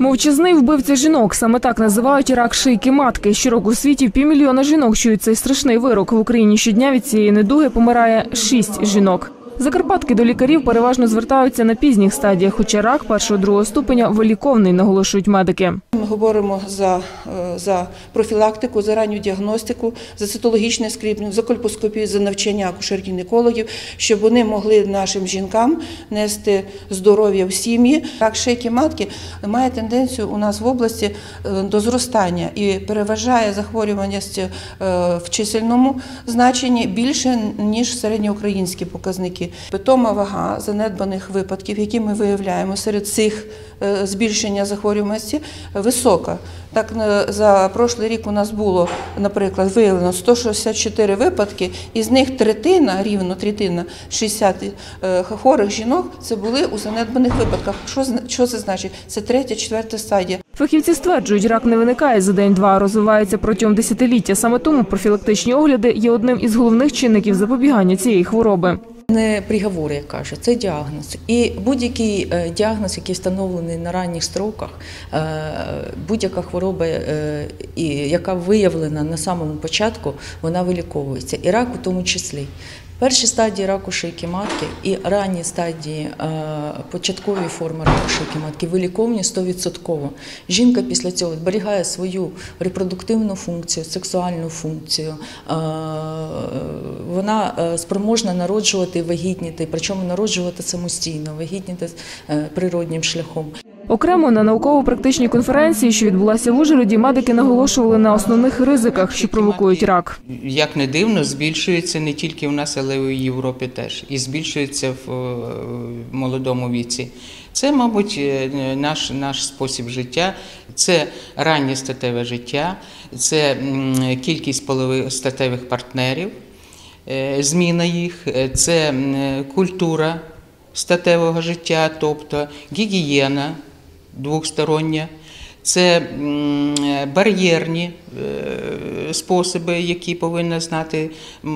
Мовчазний вбивця жінок. Саме так називають рак шийки матки. Щороку у світі півмільйона жінок чують цей страшний вирок. В Україні щодня від цієї недуги помирає шість жінок. Закарпатки до лікарів переважно звертаються на пізніх стадіях, хоча рак першого другого ступеня виліковний, наголошують медики. Ми говоримо за, е, за профілактику, за ранню діагностику, за цитологічне скріпінг, за кольпоскопію, за навчання акушер-гінекологів, щоб вони могли нашим жінкам нести здоров'я в сім'ї. Рак шийки матки має тенденцію у нас в області е, до зростання і переважає захворюваність е, в чисельному значенні більше ніж середньоукраїнські показники. Питома вага занедбаних випадків, які ми виявляємо серед цих е, збільшення захворюваності, висока. Так за прошлий рік у нас було, наприклад, виявлено 164 випадки, із них третина, рівно третина 60 е, хворих жінок, це були у занедбаних випадках. Що, що це значить? Це третя, четверта стадія. Фахівці стверджують, рак не виникає за день-два, а розвивається протягом десятиліття. Саме тому профілактичні огляди є одним із головних чинників запобігання цієї хвороби. Не приговор, як каже, це діагноз. І будь-який е, діагноз, який встановлений на ранніх строках, е, будь-яка хвороба, е, яка виявлена на самому початку, вона виліковується. І рак у тому числі. Перші стадії раку шийки матки і ранні стадії початкові форми раку шийки матки виліковні 100%. Жінка після цього зберігає свою репродуктивну функцію, сексуальну функцію. Вона е, спроможна народжувати вагітніти, причому народжувати самостійно, вагітніти е, природнім шляхом. Окремо на науково-практичній конференції, що відбулася в Ужгороді, медики наголошували на основних ризиках, що провокують рак. Як не дивно, збільшується не тільки в нас, але й у Європі теж. І збільшується в е, молодому віці. Це, мабуть, наш, наш спосіб життя, це раннє статеве життя, це кількість полових статевих партнерів, зміна їх, е, це культура статевого життя, тобто гігієна двостороння. Це бар'єрні е, способи, які повинна знати е,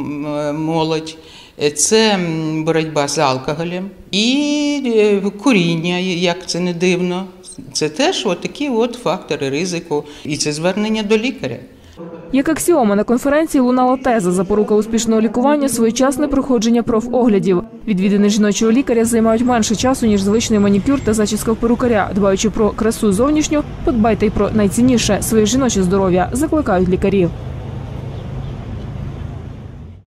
молодь. Е, Це боротьба з алкоголем і е, куріння, як це не дивно. Це теж от такі от фактори ризику, і це звернення до лікаря. Як аксіома на конференції лунала теза запорука успішного лікування своєчасне проходження профоглядів. Відвідини жіночого лікаря займають менше часу ніж звичний манікюр та зачіска в перукаря. Дбаючи про красу зовнішню, подбайте й про найцінніше своє жіноче здоров'я. Закликають лікарі.